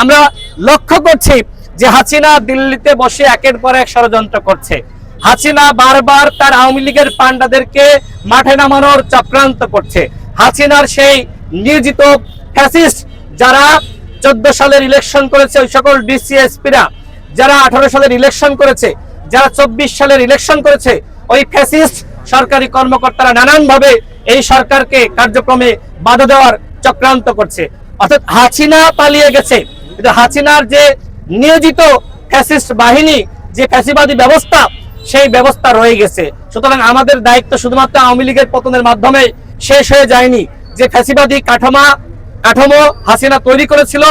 আমরা লক্ষ্য করছি যে হাসিনা দিল্লিতে বসে একের পর এক ষড়যন্ত্র করছে। হাসিনা বারবার তার আওয়ামী লীগের পান্ডাদেরকে মাঠে নামানোর চক্রান্ত করছে। হাসিনার সেই নিয়োজিত ফ্যাসিস্ট যারা চোদ্দ সালের ইলেকশন করেছে, ওই সকল ডিসিএসপিরা যারা আঠারো সালের ইলেকশন করেছে, যারা চব্বিশ সালের ইলেকশন করেছে, ওই ফ্যাসিস্ট সরকারি কর্মকর্তারা নানানভাবে এই সরকারকে কার্যক্রমে বাধা দেওয়ার চক্রান্ত করছে। অর্থাৎ হাসিনা পালিয়ে গেছে। কিন্তু হাসিনার যে নিয়োজিত ফ্যাসিস্ট বাহিনী, যে ফ্যাসিবাদী ব্যবস্থা, সেই ব্যবস্থা রয়ে গেছে। সুতরাং আমাদের দায়িত্ব শুধুমাত্র আওয়ামী লীগের পতনের মাধ্যমে শেষ হয়ে যায়নি। যে ফ্যাসিবাদী কাঠামা, কাঠামো হাসিনা তৈরি করেছিল,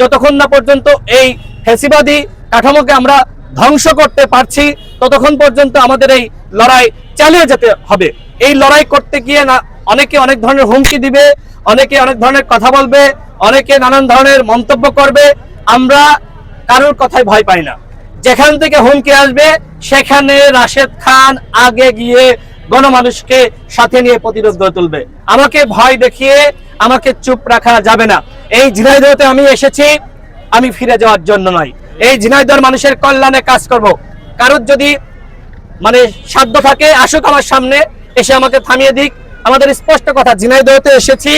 যতক্ষণ না পর্যন্ত এই ফ্যাসিবাদী কাঠামোকে আমরা ধ্বংস করতে পারছি, ততক্ষণ পর্যন্ত আমাদের এই লড়াই চালিয়ে যেতে হবে। এই লড়াই করতে গিয়ে না, অনেকে অনেক ধরনের হুমকি দিবে, অনেকে অনেক ধরনের কথা বলবে অনেকে নানান ধরনের মন্তব্য করবে, আমরা কারোর কথায় ভয় পাই না। যেখান থেকে হুমকি আসবে, সেখানে রাশেদ খান আগে গিয়ে গণমানুষকে সাথে নিয়ে প্রতিরোধ গড়ে তুলবে। আমাকে ভয় দেখিয়ে আমাকে চুপ রাখা যাবে না। এই ঝিনাইদহতে আমি এসেছি, আমি ফিরে যাওয়ার জন্য নয়। এই ঝিনাইদহ মানুষের কল্যাণে কাজ করব। কারোর যদি মানে সাধ্য থাকে, আসুক আমার সামনে, এসে আমাকে থামিয়ে দিক। আমাদের স্পষ্ট কথা, ঝিনাইদহতে এসেছি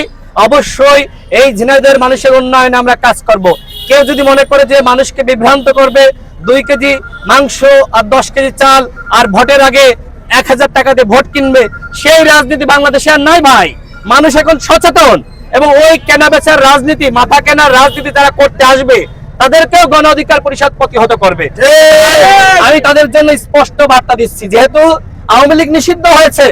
অবশ্যই এই ঝিনাইদহের মানুষের উন্নয়নে আমরা কাজ করব। কেউ যদি মনে করে যে মানুষকে বিভ্রান্ত করবে দুই কেজি মাংস আর দশ কেজি চাল আর ভোটের আগে এক হাজার টাকা দিয়ে ভোট কিনবে সেই রাজনীতি বাংলাদেশে আর নাই ভাই। মানুষ এখন সচেতন এবং ওই কেনা বেচার রাজনীতি মাথা কেনার রাজনীতি তারা করতে আসবে তাদেরকেও গণ অধিকার পরিষদ প্রতিহত করবে। আমি তাদের জন্য স্পষ্ট বার্তা দিচ্ছি যেহেতু আওয়ামী লীগ নিষিদ্ধ হয়েছে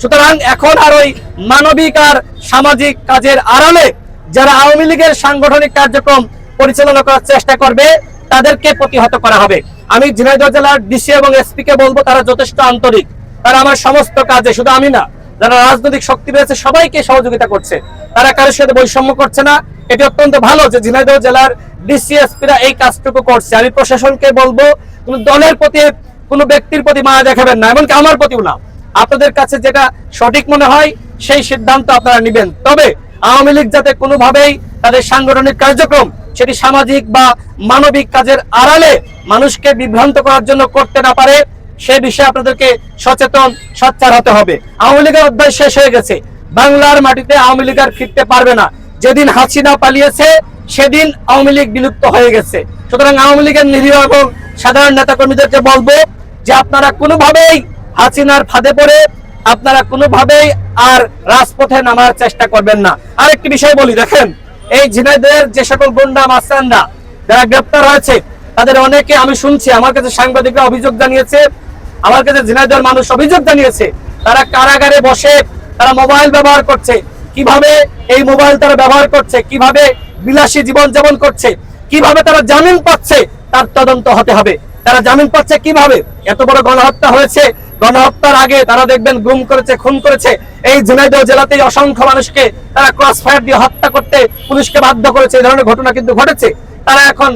সুতরাং এখন আর ওই মানবিক আর সামাজিক কাজের আড়ালে যারা আওয়ামী লীগের সাংগঠনিক কার্যক্রম পরিচালনা করার চেষ্টা করবে, তাদেরকে প্রতিহত করা হবে। আমি ঝিনাইদহ জেলার ডিসি এবং এসপি কে বলব, তারা যথেষ্ট আন্তরিক। তারা আমার সমস্ত কাজে, শুধু আমি না, যারা রাজনৈতিক শক্তি রয়েছে, সবাইকে সহযোগিতা করছে। তারা কারোর সাথে বৈষম্য করছে না। এটি অত্যন্ত ভালো যে ঝিনাইদহ জেলার ডিসিএসপিরা এই কাজটুকু করছে। আমি প্রশাসনকে বলব দলের প্রতি কোন ব্যক্তির প্রতি মায়া দেখাবেন না, এমনকি আমার প্রতিও না। আপনাদের কাছে যেটা সঠিক মনে হয়, সেই সিদ্ধান্ত আপনারা নেবেন। তবে আওয়ামী লীগ যাতে কোনোভাবেই তাদের সাংগঠনিক কার্যক্রম, সেটি সামাজিক বা মানবিক কাজের আড়ালে মানুষকে বিভ্রান্ত করার জন্য করতে না পারে, সে বিষয়ে আপনাদেরকে সচেতন, সচ্চার হতে হবে। আওয়ামী লীগের অধ্যায় শেষ হয়ে গেছে। বাংলার মাটিতে আওয়ামী লীগ আর ফিরতে পারবে না। যেদিন হাসিনা পালিয়েছে, সেদিন আওয়ামী লীগ বিলুপ্ত হয়ে গেছে। সুতরাং আওয়ামী লীগের নিরীহ এবং সাধারণ নেতা কর্মীদেরকে বলব যে আপনারা কোনোভাবেই হাসিনার ফাঁদে পড়ে আপনারা কোনোভাবেই আর রাজপথে নামার চেষ্টা করবেন না। আরেকটি বিষয় বলি, দেখেন, এই ঝিনাইদের যে সকল গুন্ডা, মাস্তানরা যারা গ্রেপ্তার হয়েছে, তাদের অনেকে আমি শুনছি, আমার কাছে সাংবাদিকরা অভিযোগ জানিয়েছে, আমার কাছে ঝিনাইদহের মানুষ অভিযোগ জানিয়েছে, তারা কারাগারে বসে তারা মোবাইল ব্যবহার করছে, কীভাবে এই মোবাইল তারা ব্যবহার করছে, কীভাবে বিলাসী জীবন যাপন করছে, কীভাবে তারা জামিন পাচ্ছে, তার তদন্ত হতে হবে। তারা জামিন পাচ্ছে কীভাবে? এত বড় গণহত্যা হয়েছে গণহত্যার আগে তারা দেখবেন গুম করেছে, খুন করেছে। এই ঝিনাইদহ জেলাতেই অসংখ্য মানুষকে তারা ক্রস ফায়ার দিয়ে হত্যা করতে পুলিশকে বাধ্য করেছে। এই ধরনের ঘটনা কিন্তু ঘটেছে। তারা এখন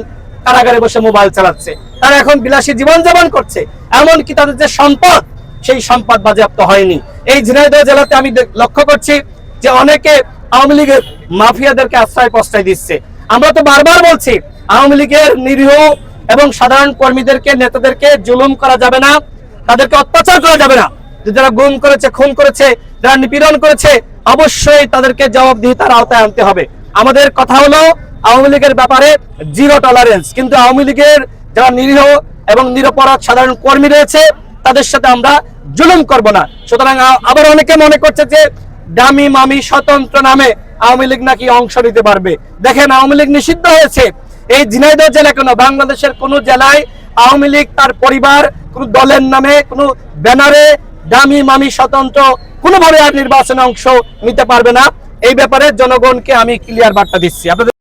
কারাগারে বসে মোবাইল চালাচ্ছে। তারা এখন বিলাসী জীবনযাপন করছে। এমনকি তাদের যে সম্পদ, সেই সম্পদ বাজেয়াপ্ত হয়নি। এই ঝিনাইদহ জেলাতে আমি লক্ষ্য করছি যে অনেকে আওয়ামী লীগের মাফিয়াদেরকে আশ্রয় প্রশ্রয় দিচ্ছে। আমরা তো বারবার বলছি, আওয়ামী লীগের নিরীহ এবং সাধারণ কর্মীদেরকে, নেতাদেরকে জুলুম করা যাবে না। তাদেরকে অত্যাচার করা যাবে না। যারা গুম করেছে, খুন করেছে, যারা নিপীড়ন করেছে, অবশ্যই তাদেরকে জবাবদিহিতার আওতায় আনতে হবে। আমাদের কথা হলো, আওয়ামী লীগের ব্যাপারে জিরো টলারেন্স কিন্তু আওয়ামী লীগের যারা নিরীহ এবং নিরপরাধ সাধারণ কর্মী রয়েছে, তাদের সাথে আমরা জুলুম করব না। সুতরাং আবার অনেকে মনে করছে যে, দামি মামি স্বতন্ত্র নামে আওয়ামী লীগ নাকি অংশ নিতে পারবে? দেখেন, আওয়ামী লীগ নিষিদ্ধ হয়েছে। এই ঝিনাইদহ জেলা কেন? বাংলাদেশের কোন জেলায় আওয়ামী লীগ তার পরিবার কোন দলের নামে কোন ব্যানারে দামি মামি স্বতন্ত্র কোনোভাবে আর নির্বাচনে অংশ নিতে পারবে না এই ব্যাপারে জনগণকে আমি ক্লিয়ার বার্তা দিচ্ছি আপনাদের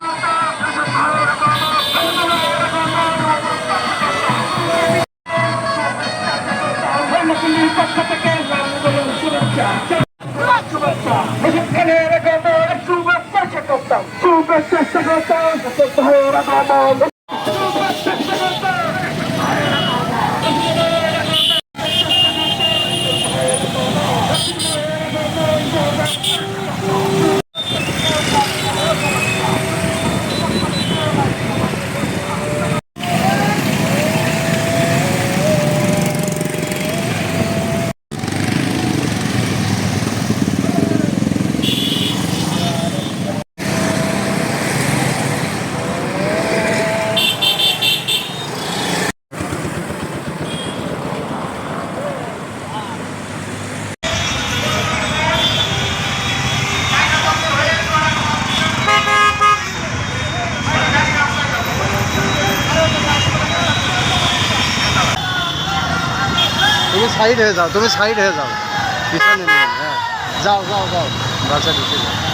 শুভেচ্ছা শুভেচ্ছা শুভেচ্ছা সাইড হয়ে যাও, তুমি সাইড হয়ে যাও। পিছনে হ্যাঁ। যাও যাও যাও। বাচ্চা ঢুকে যাও।